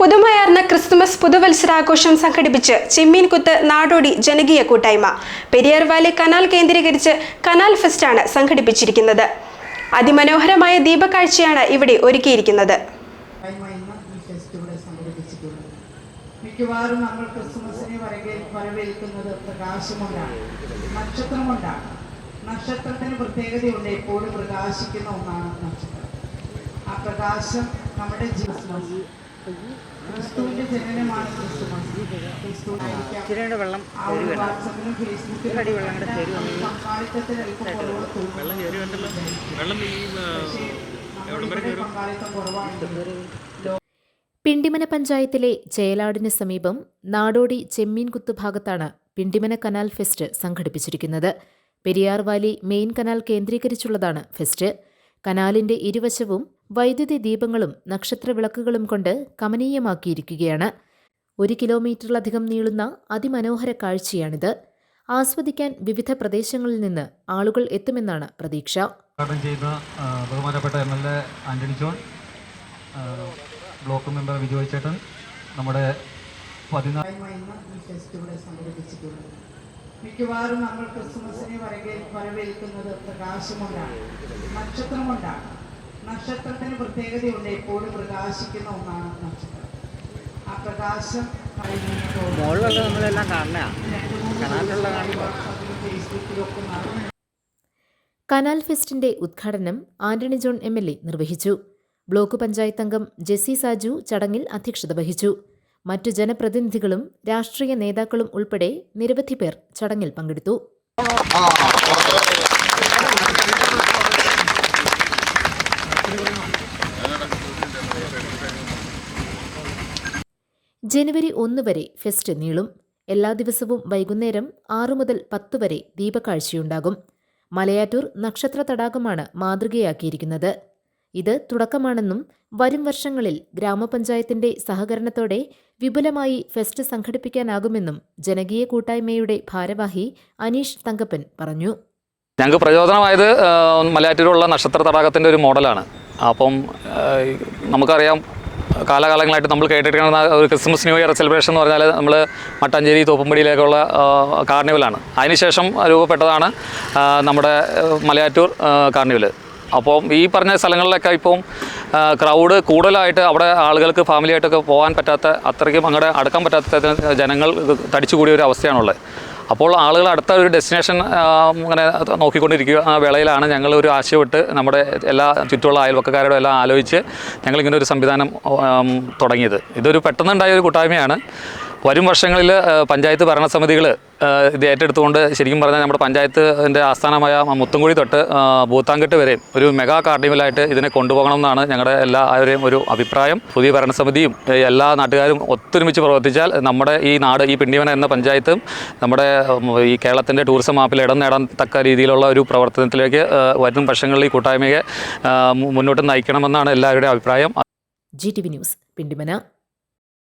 പുതുമയാർന്ന Christmas പുതുവത്സരാഘോഷം സംഘടിപ്പിച്ച് ചെമ്മീൻകുത്ത് നാടോടി ജനകീയ കൂട്ടായ്മ. പെരിയാർ വാലി കനാൽ കേന്ദ്രീകരിച്ച് കനാൽ ഫെസ്റ്റാണ് സംഘടിപ്പിച്ചിരിക്കുന്നത്. അതിമനോഹരമായ ദീപക്കാഴ്ചയാണ് ഇവിടെ ഒരുക്കിയിരിക്കുന്നത്. മിക്കവാറും നമ്മൾ ക്രിസ്മസിനെ വരവേൽക്കുന്നത് പ്രകാശം കൊണ്ടാണ് നക്ഷത്രം കൊണ്ടാണ്. നക്ഷത്രത്തിന് പ്രത്യേകതയുണ്ട്. എപ്പോഴും പ്രകാശിക്കുന്ന ഒന്നാണ് നക്ഷത്രം. ആ പ്രകാശം നമ്മുടെ ക്രിസ്മസ് ഇച്ചിരിയുടെ വെള്ളം അടി വെള്ളം കൂടെ കുറവ് തോന്നുന്നു പക്ഷേ നമ്മളിവിടെ പങ്കാളിത്തം പിണ്ടിമന പഞ്ചായത്തിലെ ചേലാടിന് സമീപം നാടോടി ചെമ്മീൻകുത്ത് ഭാഗത്താണ് പിണ്ടിമന കനാൽ ഫെസ്റ്റ് സംഘടിപ്പിച്ചിരിക്കുന്നത്. പെരിയാർ വാലി മെയിൻ കനാൽ കേന്ദ്രീകരിച്ചുള്ളതാണ് ഫെസ്റ്റ്. കനാലിന്റെ ഇരുവശവും വൈദ്യുതി ദീപങ്ങളും നക്ഷത്രവിളക്കുകളും കൊണ്ട് കമനീയമാക്കിയിരിക്കുകയാണ്. ഒരു കിലോമീറ്ററിലധികം നീളുന്ന അതിമനോഹര കാഴ്ചയാണിത്. ആസ്വദിക്കാൻ വിവിധ പ്രദേശങ്ങളിൽ നിന്ന് ആളുകൾ എത്തുമെന്നാണ് പ്രതീക്ഷ. ഉദ്ഘാടനം ചെയ്ത ബഹുമാനപ്പെട്ട M L A Antony John block member Vijoy ചേട്ടൻ നമ്മുടെ മിക്കവാറും നമ്മൾ ക്രിസ്മസിനെ വരവേൽക്കുന്നത് പ്രകാശം കൊണ്ടാണ്. നക്ഷത്രം കൊണ്ടാണ്. നക്ഷത്രത്തിന് പ്രത്യേകതയുണ്ട്. എപ്പോഴും പ്രകാശിക്കുന്ന ഒന്നാണ് നക്ഷത്രം. ആ പ്രകാശം മുകളിലുള്ള നമ്മളെല്ലാം കാണണ കനാലിലുള്ള നടന്നു കനാൽ ഫെസ്റ്റിന്റെ ഉദ്ഘാടനം Antony John M L A നിർവഹിച്ചു. ബ്ലോക്ക് പഞ്ചായത്ത് അംഗം ജെസി സാജു ചടങ്ങിൽ അധ്യക്ഷത വഹിച്ചു. മറ്റു ജനപ്രതിനിധികളും രാഷ്ട്രീയ നേതാക്കളും ഉൾപ്പെടെ നിരവധി പേർ ചടങ്ങിൽ പങ്കെടുത്തു. ജനുവരി ഒന്ന് വരെ ഫെസ്റ്റ് നീളും. എല്ലാ ദിവസവും വൈകുന്നേരം ആറു മുതൽ പത്ത് വരെ ദീപക്കാഴ്ചയുണ്ടാകും. മലയാറ്റൂർ നക്ഷത്ര തടാകമാണ് മാതൃകയാക്കിയിരിക്കുന്നത്. ഇത് തുടക്കമാണെന്നും വരും വർഷങ്ങളിൽ ഗ്രാമപഞ്ചായത്തിന്റെ സഹകരണത്തോടെ വിപുലമായി ഫെസ്റ്റ് സംഘടിപ്പിക്കാനാകുമെന്നും ജനകീയ കൂട്ടായ്മയുടെ ഭാരവാഹി അനീഷ് തങ്കപ്പൻ പറഞ്ഞു. ഞങ്ങൾക്ക് പ്രചോദനമായത് മലയാറ്റൂരുള്ള നക്ഷത്ര തടാകത്തിന്റെ ഒരു മോഡലാണ്. അപ്പം നമുക്കറിയാം കാലകാലങ്ങളായിട്ട് നമ്മൾ കേട്ടിരിക്കുന്ന ഒരു ക്രിസ്മസ് ന്യൂ ഇയർ സെലിബ്രേഷൻ എന്ന് പറഞ്ഞാൽ നമ്മൾ മട്ടാഞ്ചേരി തോപ്പുംപടിയിലേക്കുള്ള കാർണിവലാണ്. അതിനുശേഷം രൂപപ്പെട്ടതാണ് നമ്മുടെ മലയാറ്റൂർ കാർണിവൽ അപ്പോൾ ഈ പറഞ്ഞ സ്ഥലങ്ങളിലൊക്കെ ഇപ്പം ക്രൗഡ് കൂടുതലായിട്ട് അവിടെ ആളുകൾക്ക് ഫാമിലിയായിട്ടൊക്കെ പോകാൻ പറ്റാത്ത അത്രയ്ക്കും അങ്ങോട്ട് അടുക്കാൻ പറ്റാത്ത ജനങ്ങൾ തടിച്ചുകൂടിയ ഒരു അവസ്ഥയാണുള്ളത്. അപ്പോൾ ആളുകൾ അടുത്ത ഒരു ഡെസ്റ്റിനേഷൻ അങ്ങനെ നോക്കിക്കൊണ്ടിരിക്കുക ആ വേളയിലാണ് ഞങ്ങൾ ഒരു ആശയമിട്ട് നമ്മുടെ എല്ലാ ചുറ്റുമുള്ള അയൽവക്കക്കാരോടും എല്ലാം ആലോചിച്ച് ഞങ്ങളിങ്ങനെ ഒരു സംവിധാനം തുടങ്ങിയത്. ഇതൊരു പെട്ടെന്നുണ്ടായ ഒരു കൂട്ടായ്മയാണ്. വരും വർഷങ്ങളിൽ പഞ്ചായത്ത് ഭരണസമിതികൾ ഇത് ഏറ്റെടുത്തുകൊണ്ട് ശരിക്കും പറഞ്ഞാൽ നമ്മുടെ പഞ്ചായത്തിന്റെ ആസ്ഥാനമായ മുത്തുംകുഴി തൊട്ട് ആ, വരെ ഒരു മെഗാ കാർണിവലായിട്ട് ഇതിനെ കൊണ്ടുപോകണമെന്നാണ് ഞങ്ങളുടെ എല്ലാവരെയും ഒരു അഭിപ്രായം. പുതിയ ഭരണസമിതിയും എല്ലാ നാട്ടുകാരും ഒത്തൊരുമിച്ച് പ്രവർത്തിച്ചാൽ നമ്മുടെ ഈ നാട് ഈ പിണ്ടിവന എന്ന പഞ്ചായത്തും നമ്മുടെ ഈ കേരളത്തിന്റെ ടൂറിസം മാപ്പിൽ ഇടം നേടാൻ തക്ക രീതിയിലുള്ള ഒരു പ്രവർത്തനത്തിലേക്ക് വരും വർഷങ്ങളിൽ ഈ കൂട്ടായ്മയെ മുന്നോട്ട് നയിക്കണമെന്നാണ് എല്ലാവരുടെയും അഭിപ്രായം. G T V news Pindimana.